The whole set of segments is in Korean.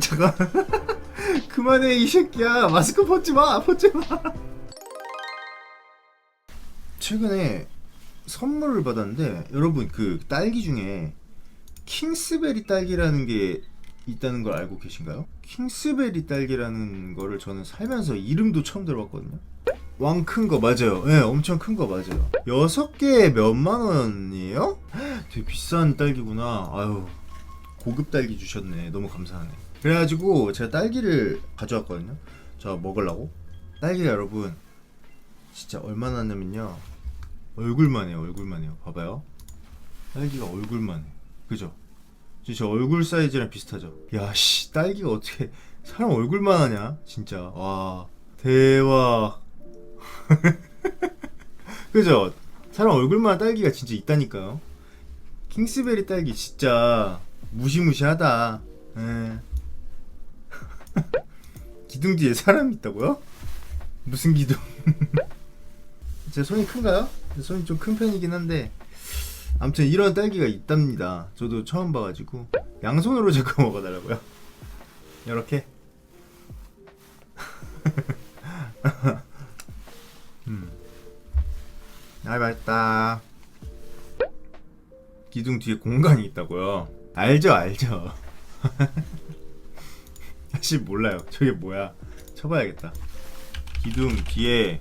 잠깐 그만해 이 새끼야 마스크 벗지 마 벗지 마 최근에 선물을 받았는데 여러분 그 딸기 중에 킹스베리 딸기라는 게 있다는 걸 알고 계신가요? 킹스베리 딸기라는 거를 저는 살면서 이름도 처음 들어봤거든요. 왕 큰 거 맞아요. 예, 네, 엄청 큰 거 맞아요. 여섯 개에 몇만 원이에요? 되게 비싼 딸기구나. 아유, 고급 딸기 주셨네. 너무 감사하네. 그래가지고 제가 딸기를 가져왔거든요. 저 먹으려고. 딸기가 여러분 진짜 얼마나 하냐면요. 얼굴만 해요. 얼굴만 해요. 봐봐요. 딸기가 얼굴만 해. 그죠? 진짜 저 얼굴 사이즈랑 비슷하죠. 야, 씨, 딸기가 어떻게 사람 얼굴만 하냐? 진짜. 와, 대박. 그죠? 사람 얼굴만 한 딸기가 진짜 있다니까요. 킹스베리 딸기 진짜 무시무시하다. 예. 기둥 뒤에 사람이 있다고요? 무슨 기둥? 제 손이 큰가요? 제 손이 좀 큰 편이긴 한데 아무튼 이런 딸기가 있답니다. 저도 처음 봐가지고 양손으로 자꾸 먹어달라고요. 이렇게. 음. 아 맛있다. 기둥 뒤에 공간이 있다고요. 알죠, 알죠. 사실 몰라요. 저게 뭐야? 쳐봐야겠다. 기둥 뒤에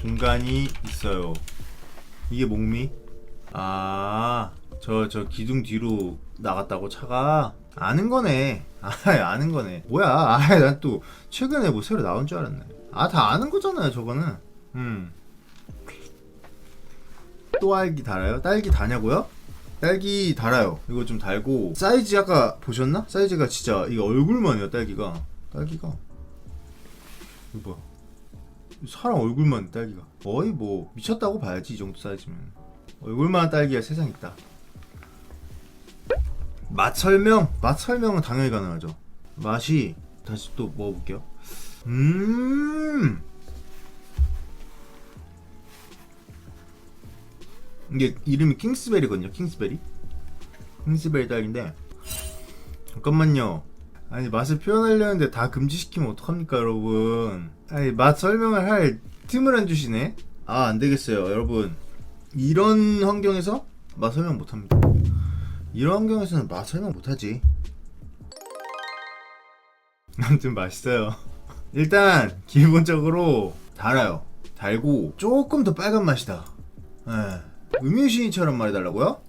공간이 있어요. 이게 목미? 아, 저, 저 기둥 뒤로 나갔다고 차가? 아는 거네. 아, 아는 거네. 뭐야. 아, 난 또 최근에 뭐 새로 나온 줄 알았네. 아, 다 아는 거잖아요, 저거는. 음. 또 알기 달아요? 딸기 다냐고요? 딸기 달아요. 이거 좀 달고 사이즈 아까 보셨나? 사이즈가 진짜 이거 얼굴만해요 딸기가. 딸기가. 이거 뭐야? 사람 얼굴만 딸기가. 거의 뭐 미쳤다고 봐야지 이 정도 사이즈면. 얼굴만 딸기가 세상 있다. 맛 설명? 맛 설명은 당연히 가능하죠. 맛이 다시 또 먹어볼게요. 음. 이게 이름이 킹스베리거든요. 킹스베리. 킹스베리 딸기인데 잠깐만요. 아니 맛을 표현하려는데 다 금지시키면 어떡합니까, 여러분? 아니 맛 설명을 할 틈을 안 주시네. 아, 안 되겠어요, 여러분. 이런 환경에서 맛 설명 못 합니다. 이런 환경에서는 맛 설명 못 하지. 아무튼 맛있어요. 일단 기본적으로 달아요. 달고 조금 더 빨간 맛이다. 예. 음유시인처럼 말해달라고요?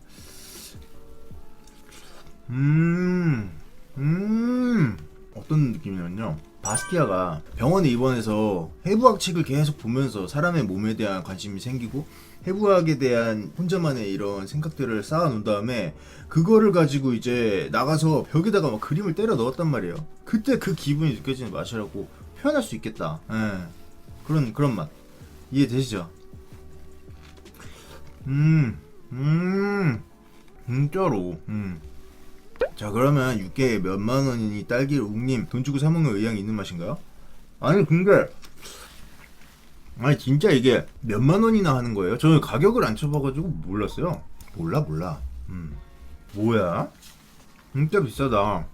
음, 음, 어떤 느낌이냐면요. 바스티아가 병원에 입원해서 해부학 책을 계속 보면서 사람의 몸에 대한 관심이 생기고 해부학에 대한 혼자만의 이런 생각들을 쌓아놓은 다음에 그거를 가지고 이제 나가서 벽에다가 막 그림을 때려 넣었단 말이에요. 그때 그 기분이 느껴지는 맛이라고 표현할 수 있겠다. 예. 그런 그런 맛 이해되시죠? 음, 음, 진짜로. 음. 자 그러면 육개에 몇만 원이니 딸기를 웅님 돈 주고 사 먹는 의향이 있는 맛인가요? 아니 근데 아니 진짜 이게 몇만 원이나 하는 거예요? 저는 가격을 안 쳐봐가지고 몰랐어요. 몰라 몰라. 음 뭐야? 진짜 비싸다.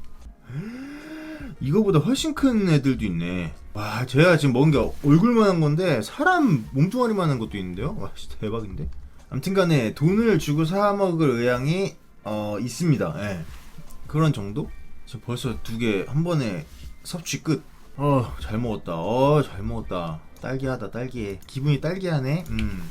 이거보다 훨씬 큰 애들도 있네. 와 제가 지금 먹은 게 얼굴만한 건데 사람 몸뚱아리만한 것도 있는데요. 와 진짜 대박인데. 아무튼간에 돈을 주고 사 먹을 의향이 어 있습니다. 예. 그런 정도? 지금 벌써 두 개 한 번에 섭취 끝. 어, 잘 먹었다. 어, 잘 먹었다. 딸기하다, 딸기해. 기분이 딸기하네. 음.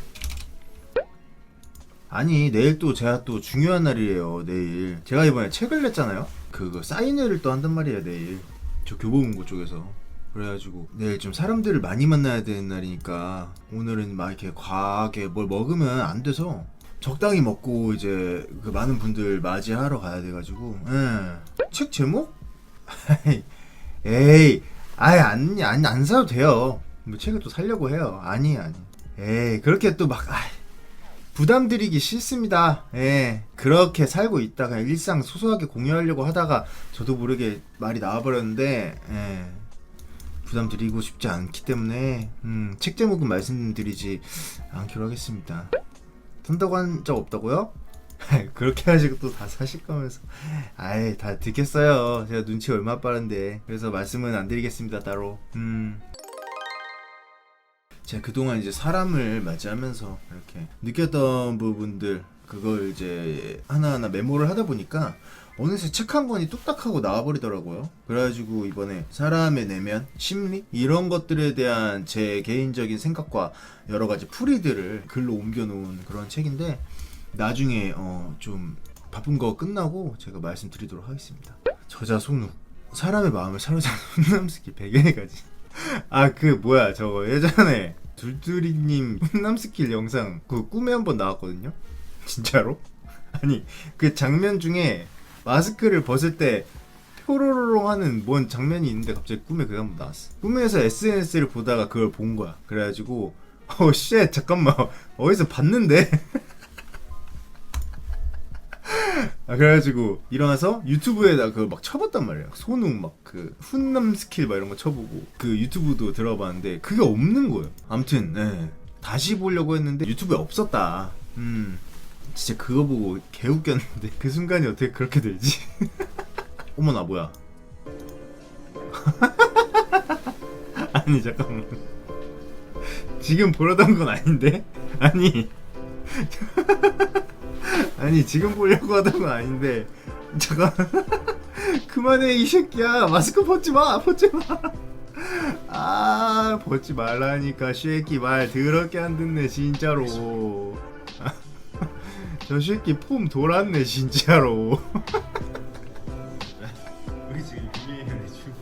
아니, 내일 또 제가 또 중요한 날이에요. 내일. 제가 이번에 책을 냈잖아요. 그거 사인회를 또 한단 말이에요, 내일. 저 교보문고 쪽에서. 그래가지고 내일 좀 사람들을 많이 만나야 되는 날이니까 오늘은 막 이렇게 과하게 뭘 먹으면 안 돼서 적당히 먹고 이제 그 많은 분들 맞이하러 가야 돼가지고 예. 책 제목? 에이 아예 안, 안, 안 사도 돼요. 뭐 책을 또 살려고 해요. 아니 아니. 에이 그렇게 또 막 부담 드리기 싫습니다. 예 그렇게 살고 있다가 일상 소소하게 공유하려고 하다가 저도 모르게 말이 나와버렸는데 예 부담 드리고 싶지 않기 때문에 음, 책 제목은 말씀드리지 않기로 하겠습니다. 산다고 한 적 없다고요? 그렇게 하시고 또 다 사실 거면서. 아이 다 듣겠어요. 제가 눈치 얼마 빠른데. 그래서 말씀은 안 드리겠습니다 따로. 음. 제가 그동안 이제 사람을 맞이하면서 이렇게 느꼈던 부분들 그걸 이제 하나하나 메모를 하다 보니까 어느새 책 한 권이 뚝딱 하고 나와버리더라고요. 그래가지고 이번에 사람의 내면, 심리 이런 것들에 대한 제 개인적인 생각과 여러 가지 풀이들을 글로 옮겨놓은 그런 책인데 나중에 어, 좀 바쁜 거 끝나고 제가 말씀드리도록 하겠습니다. 저자 손욱 사람의 마음을 사로잡는 훈남스키 100여 가지. 아 그 뭐야 저거 예전에 둘둘이님 훈남 스킬 영상 그 꿈에 한번 나왔거든요 진짜로 아니 그 장면 중에 마스크를 벗을 때 표로로롱 하는 뭔 장면이 있는데 갑자기 꿈에 그게 한번 나왔어 꿈에서 SNS를 보다가 그걸 본 거야 그래가지고 어 쉣 잠깐만 어디서 봤는데 아, 그래가지고 일어나서 유튜브에다 그걸 막 쳐봤단 말이야. 손흥 막 그 훈남 스킬 막 이런 거 쳐보고 그 유튜브도 들어봤는데 그게 없는 거예요. 아무튼 네. 다시 보려고 했는데 유튜브에 없었다. 음 진짜 그거 보고 개 웃겼는데 그 순간이 어떻게 그렇게 되지? 어머나 뭐야? 아니 잠깐만. 지금 보려던 건 아닌데? 아니. 아니 지금 보려고 하던 건 아닌데 잠깐 그만해 이 새끼야 마스크 벗지 마 벗지 마아 벗지 말라니까 쉐끼 말 더럽게 안 듣네 진짜로 저 새끼 폼 돌았네 진짜로. 여기 지금 유명해 지금.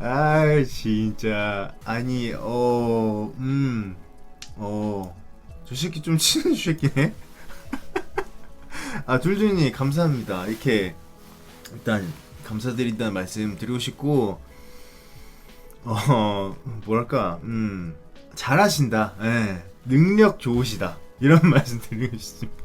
아 진짜. 아니 음, 어음어저 새끼 좀 치는 새끼네. 아 둘둘님 감사합니다. 이렇게 일단 감사드린다는 말씀 드리고 싶고 어 뭐랄까 음 잘하신다. 예 능력 좋으시다 이런 말씀 드리고 싶습니다.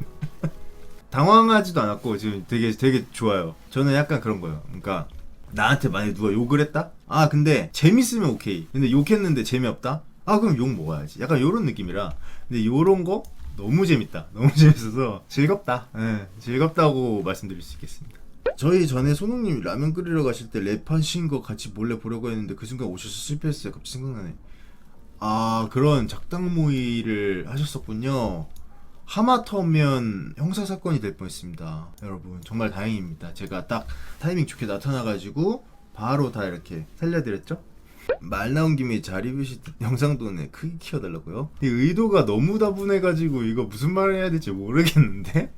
당황하지도 않았고 지금 되게 되게 좋아요. 저는 약간 그런 거예요. 그러니까 나한테 만약 누가 욕을 했다? 아 근데 재밌으면 오케이. 근데 욕했는데 재미없다? 아 그럼 욕 먹어야지. 약간 요런 느낌이라. 근데 요런 거 너무 재밌다. 너무 재밌어서 즐겁다. 예, 즐겁다고 말씀드릴 수 있겠습니다. 저희 전에 손흥님이 라면 끓이러 가실 때 랩하신 거 같이 몰래 보려고 했는데 그 순간 오셔서 실패했어요. 갑자기 생각나네. 아 그런 작당 모의를 하셨었군요. 하마터면 형사 사건이 될 뻔했습니다. 여러분 정말 다행입니다. 제가 딱 타이밍 좋게 나타나가지고 바로 다 이렇게 살려드렸죠. 말 나온 김에 자리뷰시 영상도 네 크게 키워달라고요? 이 의도가 너무 다분해가지고 이거 무슨 말을 해야 될지 모르겠는데?